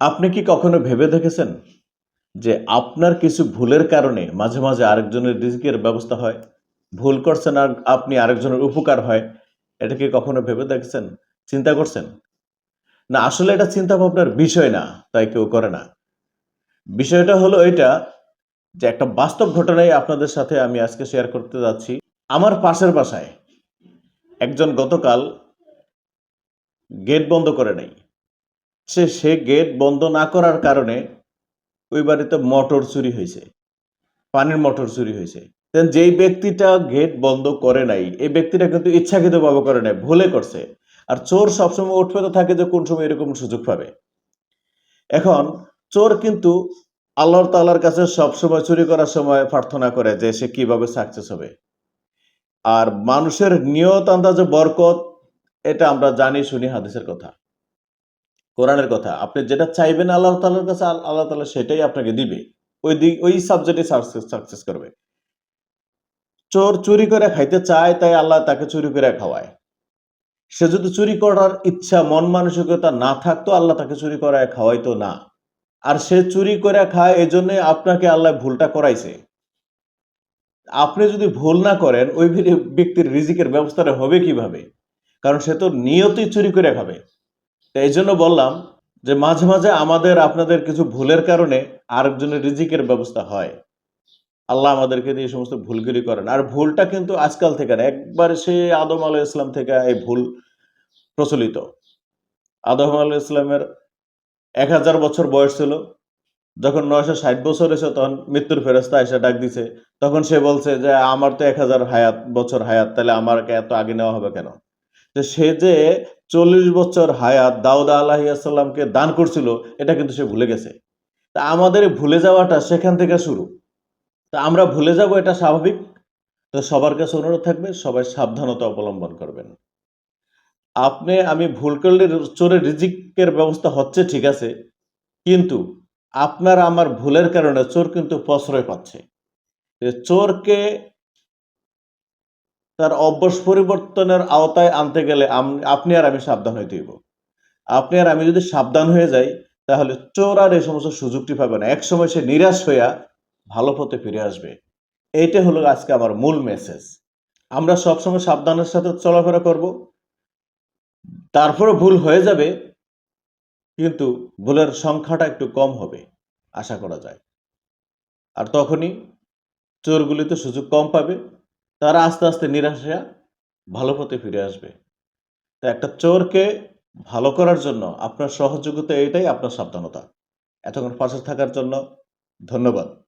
আপনি কি কখনো ভেবে দেখেছেন যে আপনার কিছু ভুলের কারণে মাঝে মাঝে আরেকজনের রিজিকের ব্যবস্থা হয়? ভুল করছেন আর আপনি আরেকজনের উপকার হয়? এটা কি কখনো ভেবে দেখেছেন? চিন্তা করছেন? না, আসলে এটা চিন্তা ভাবনার বিষয় না, তাই কেউ করে না। বিষয়টা হলো এটা যে একটা বাস্তব ঘটনাই আপনাদের সাথে আমি আজকে শেয়ার করতে যাচ্ছি। আমার পাশের বাসায় একজন গতকাল গেট বন্ধ করে নাই। সে সে গেট বন্ধ না করার কারণে ওই বাড়িতে মোটর চুরি হয়েছে। পানির মোটর চুরি হয়েছে। দেন যেই ব্যক্তিটা গেট বন্ধ করে নাই, এই ব্যক্তিটা কিন্তু ইচ্ছাকৃতভাবে করে নাই, ভুলে করছে। আর চোর সবসময় উঠবে তো থাকে যে কোন সময় এরকম সুযোগ পাবে। এখন চোর কিন্তু আল্লাহর তাল্লার কাছে সবসময় চুরি করার সময় প্রার্থনা করে যে সে কীভাবে সাকসেস হবে। আর মানুষের নিয়ত আন্দাজে বরকত, এটা আমরা জানি, শুনি হাদিসের কথা। কোরআনের কথা। আপনি যেটা চাইবেন আল্লাহ তালার কাছে আল্লাহ তালা সেটাই আপনাকে দিবে। ওই দিক, ওই সাবজেক্টে সাকসেস করবে। চোর চুরি করে খাইতে চায়, তাই আল্লাহ তাকে চুরি করে খাওয়ায়। সে যদি চুরি করার ইচ্ছা, মন মানসিকতা না থাকতো, আল্লাহ তাকে চুরি করায় খাওয়াইতো না। আর সে চুরি করে খায় এই জন্য আপনাকে আল্লাহ ভুলটা করাইছে। আপনি যদি ভুল না করেন, ওই ব্যক্তির রিজিকের ব্যবস্থাটা হবে কীভাবে? কারণ সে তো নিয়তই চুরি করে খাবে। তো এই জন্য বললাম যে মাঝে মাঝে আমাদের, আপনাদের কিছু ভুলের কারণে আরেকজনের রিজিকের ব্যবস্থা হয়। আল্লাহ আমাদেরকে দিয়ে সমস্ত ভুলগুলি করেন। আর ভুলটা কিন্তু আজকাল থেকে না, একবার সে আদম আলাহ ইসলাম থেকে এই ভুল প্রচলিত। আদম আলাহ ইসলামের এক হাজার বছর বয়স ছিল। যখন নয়শো ষাট বছর এসে তখন মৃত্যুর ফেরস্তা এসে ডাক দিছে। তখন সে বলছে যে, আমার তো এক হাজার হায়াত বছর হায়াত, তাহলে আমাকে এত আগে নেওয়া হবে কেন? সে যে চল্লিশ বছর হায়াত দাউদা আলাহিসাল্লামকে দান করছিল, এটা কিন্তু সে ভুলে গেছে। তা আমাদের ভুলে যাওয়াটা সেখান থেকে শুরু। তা আমরা ভুলে যাব, এটা স্বাভাবিক। তো সবার কাছে অনুরোধ থাকবে, সবাই সাবধানতা অবলম্বন করবেন। আপনি, আমি ভুল করলে চোরের রিজিকের ব্যবস্থা হচ্ছে, ঠিক আছে। কিন্তু আপনার আমার ভুলের কারণে চোর কিন্তু প্রশ্রয় পাচ্ছে। চোরকে তার অভ্যাস পরিবর্তনের আওতায় আনতে গেলে আপনি আর আমি সাবধান হইতে হইব। আপনি আর আমি যদি সাবধান হয়ে যাই, তাহলে চোর আর এই সমস্ত সুযোগটি পাবে না। একসময় সে নিরাশ হইয়া ভালো পথে ফিরে আসবে। এইটা হলো আজকে আমার মূল মেসেজ আমরা সবসময় সাবধানের সাথে চলাফেরা করব। তারপরে ভুল হয়ে যাবে, কিন্তু ভুলের সংখ্যাটা একটু কম হবে, আশা করা যায়। আর তখনই চোরগুলিতে সুযোগ কম পাবে। তারা আস্তে আস্তে নিরাশ ভালো পথে ফিরে আসবে। তা একটা চোরকে ভালো করার জন্য আপনার সহযোগিতা এটাই আপনার সাবধানতা। এতক্ষণ পাশে থাকার জন্য ধন্যবাদ।